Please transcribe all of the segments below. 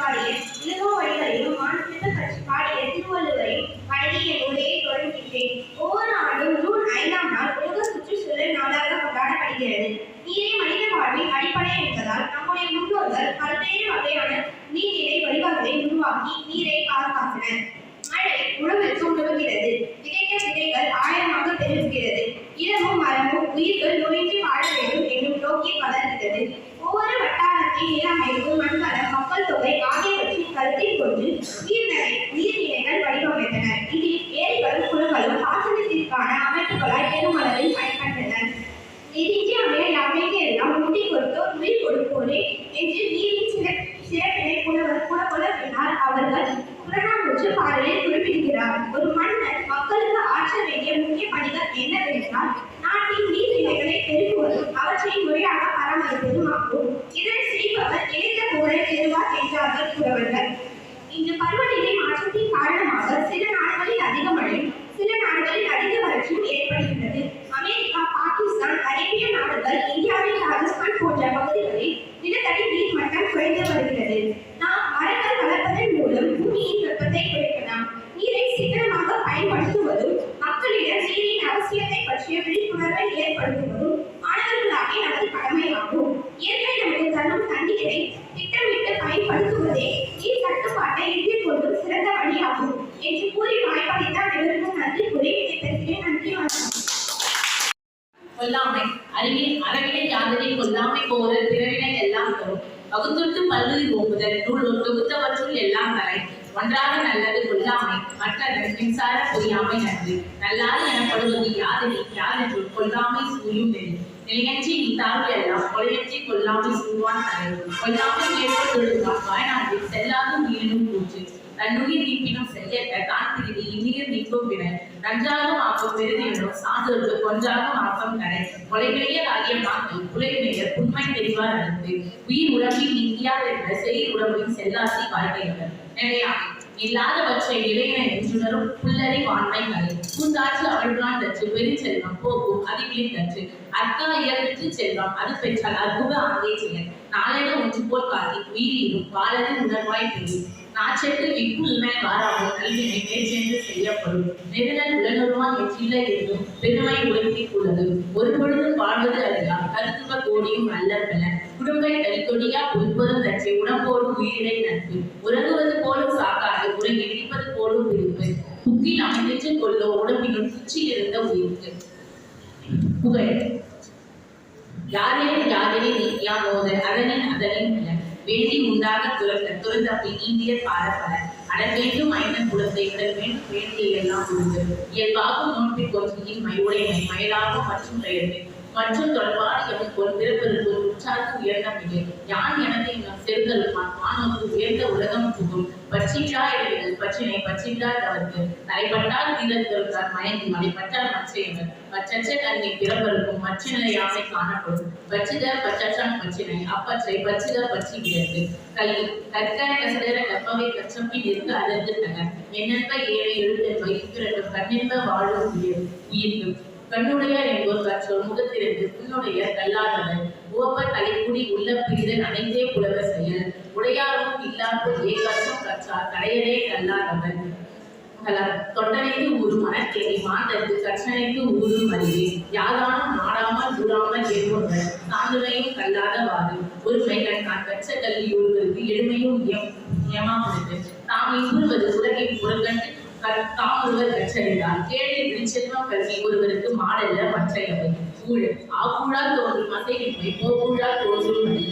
பாடிய இளங்கோ வழிகளையும் மானசித்த கட்சி பாடிய திருவள்ளுவரையும் வணங்கி என் உரையை தொடங்குகின்றேன் ஒவ்வொரு ஆண்டும் ஜூன் ஐந்தாம் நாள் உலக சுற்றுச்சூழல் நாளாக கொண்டாடப்படுகிறது. நீரே மனித வாழ்வின் அடிப்படை என்பதால் நம்முடைய முன்னோர்கள் பல்வேறு வகையான நீர்நிலை வடிவங்களை உருவாக்கி நீரை பாதுகாத்தனர். மழை உணவுக்கு உதவுகிறது விதைத்த விதைகள் ஆழமாக பெருகுகிறது. இடமும் மரமும் உயிர்கள் நோயின்றி வாழ வேண்டும் என்னும் நோக்கி வளர்கிறது. ஒவ்வொரு வட்டாரத்தின் நிலைமைப்பு கொண்டு நீர்நிலை நீர்நிலைகள் வடிவமைத்தனர் இதில் ஏரிகளும் குளங்களும் பாசனத்திற்கான அமைப்புகளாய் பெருமளவில் பயன்பட்டன. நிதிக்கு எல்லாம் முட்டி கொடுத்தோர் உயிர் கொடுப்போரே என்று நீரின் சிறப்பினை புலவர் புலப்புலவினார் அவர்கள் புறநானூற்று பாடலில் குறிப்பிடுகிறார். ஒரு மன்னர் மக்களுக்கு ஆற்ற வேண்டிய முக்கிய பணிகள் என்னவென்றால் நாட்டின் நீர்நிலைகளை பெருக்குவதும் அவற்றை முறையாக பராமரிப்பதும் ஆகும் இதனை செய்பவர் இணைந்த புகழை பெறுவார் என்றார்கள் புலவர்கள் பருவநிலை காரணமாக சில நாடுகளில் அதிக மழை சில நாடுகளில் அதிக வறட்சியும் ஏற்படுகின்றது. அமெரிக்கா பாகிஸ்தான் அரேபிய நாடுகள் இந்தியாவின் ராஜஸ்தான் போன்ற பகுதிகளில் நிலத்தடி நீர் மட்டம் குறைந்து வருகிறது. நாம் மரங்கள் வளர்ப்பதன் மூலம் பூமியின் வெப்பத்தை குறைக்கலாம். நீரை சிக்கனமாக பயன்படுத்துவதும் மக்களிடம் நீரின் அவசியத்தை பற்றிய விழிப்புணர்வை ஏற்படுத்துவதும் என்று கூறி வாய்ப்பளித்த அனைவருக்கும் நன்றி கூறி விடைபெறுகிறேன். நன்றி வணக்கம். கொல்லாமை அறிவில் அறவினை யாதனை கொல்லாமை போற பிறவினை எல்லாம் தரும். வகுத்துட்டு பல்லுதி ஓம்புதல் நூல் தொகுத்தவற்றுள் எல்லாம் தலை ஒன்றாக நல்லது கொல்லாமை மற்றதன் மின்சார பொய்யாமை நன்று. நல்லாறு எனப்படுவது யாதனை யாதென்று கொல்லாமை சூயும் வெளி நிலையற்றி நீ எல்லாம் கொலையற்றி கொல்லாமை சூழ்வான் தலை கொல்லாமை மேற்கொள்ளுவான் வாய்நாட்டில் செல்லாத மீனும் கூற்று. தன்னுயிர் நீப்பினும் செய்ய தான் திருதி இந்நீர் நீக்கும் வினை நன்றாகும் ஆக்கம் பெருதினும் சான்றோர்க்கு கொன்றாகும் ஆக்கம் கடை கொலைவினையர் ஆகிய மாக்கள் குலைவினையர் உண்மை தெரிவார் அடுத்து உயிர் உடம்பில் நீங்கியார் என்ற செய் உடம்பின் செல்லாசி வாழ்க்கையினர் நிலையாமை இல்லாதவற்றை நிலையின என்றுணரும் புல்லறி வாண்மை கலை. பூந்தாற்று அகழ்வான் தற்று பெருஞ்செல்வம் போக்கும் அதிகளின் தற்று. அர்த்தா இயல்பிற்று செல்வம் அது பெற்றால் அற்புத ஆங்கே செயல் நாளென ஒன்று போல் காட்டி உயிரிலும் வாழது உணர்வாய் தெரியும் நாச்செட்டு விக்கு உண்மை வாராமல் கல்வினை மேற்சென்று செய்யப்படும். நெருடல் உடனுருவான் வெற்றிலை என்றும் பெருமை உலகிக் கொள்ளது ஒரு பொழுதும் வாழ்வது அறியா கருத்துவ கோடியும் பல. குடும்பை தனிக்கொடியா உள்பதும் தச்சை உடம்போடு உயிரிடை நட்பு. உறங்குவது போலும் சாக்காது உறங்கி இடிப்பது போலும் விருப்பு. புக்கில் அமைந்திட்டு கொள்ளோ உடம்பினும் சுற்றில் இருந்த உயிருக்கு. புகழ். யாரே யாதனை நீக்கியா மோத. அதனின் அதனின் வேதி உண்டாக துறந்த துறந்த பின் இந்திய பாரப்பல அட ஐந்தன் ஐநன் குலத்தை வேண்டும் வேண்டிய எல்லாம் உண்டு. இயல்பாக நோன்பில் கொள்கையின் மயுடைமை மயிலாகும் மற்றும் பெயர்மை. மற்றும் தொடர்பான எவன் ஒரு பிறப்பதற்கு உற்சார்க்கு உயர்ந்த யான் எனது இன்னும் செருதல் மானோக்கு உயர்ந்த உலகம் புகும். பற்றிவிடா எழுது பச்சினை பற்றிவிடா தவறுக்கு தலைப்பட்டால் தீரத்திற்கார் மயங்கி மலைப்பட்டால் மச்சையவர். பற்றற்ற தன்னை பிறப்பருக்கும் மச்சினை யாசை காணப்படும். பச்சித பற்றற்றான் பச்சினை. அப்பச்சை பச்சித பற்றி விடத்து கல்வி கற்க கசடர கற்பவை கற்றம்பில் இருந்து அதற்கு தகர் என்னென்ப ஏழை எழுத்தென்ப இருக்கிறது கண்ணென்ப வாழும் உயிர். உயிர்க்கு கண்ணுடையார் என்போர் கற்றோர் முகத்திலிருந்து புண்ணுடைய கல்லாதவர். ஓப்ப தலைக்குடி உள்ள பிரிதன் அனைத்தே புலவர் செயல். உடையாரும் இல்லாமல் ஏ கற்றும் கற்றார் கடையரே கல்லாதவர் கலர் தொண்டனைக்கு ஊரும் மனக்கேணி மாந்தற்கு கற்றனைக்கு ஊரும் அறிவு யாதானும் நாடாமல் ஊராமல் என்பவர் கல்லாத கல்லாதவாறு ஒருமை கண் தான் கற்ற கல்வி ஒருவருக்கு எளிமையும் நியம் நியமானது தாம் இங்குறுவது உலகின் புறக்கண்டு தாம் ஒருவர் கற்றறிந்தார். கேளில் விழிச்செல்வம் கல்வி ஒருவருக்கு மாடல்ல மற்றையவை. ஊழ் ஆக்கூழால் தோன்றும் அசைவின்மை போக்கூழால் தோன்றும் மணி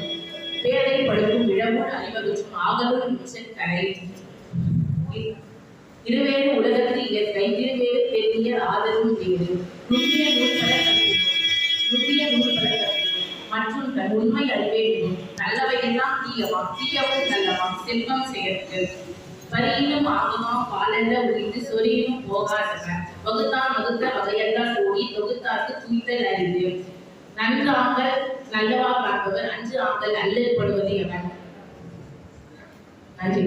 பேரை படுக்கும் இழமுள் அணிவகுற்றும் ஆகலும் கரை இருவேறு உலகத்து இயற்கை இருவேறு பெரிய ஆதரவும் வேறு. நுண்ணிய நூல்பல நுண்ணிய நூல்பல மற்றும் தன் உண்மை அறிவே நல்லவையெல்லாம் தீயவா? தீயவும் நல்லவா? செல்வம் செயற்கு. வரியிலும் ஆகுமாம் பாலல்ல உரிந்து சொரியிலும் போகாதவன் வகுத்தான் வகுத்த வகையெல்லாம் ஓடி தொகுத்தாக்கு துணித்தல் அறிவு. நன்றாக நல்லவா பார்ப்பவர் அஞ்சு ஆங்கல் அல்லல் படுவது எவன் நன்றி.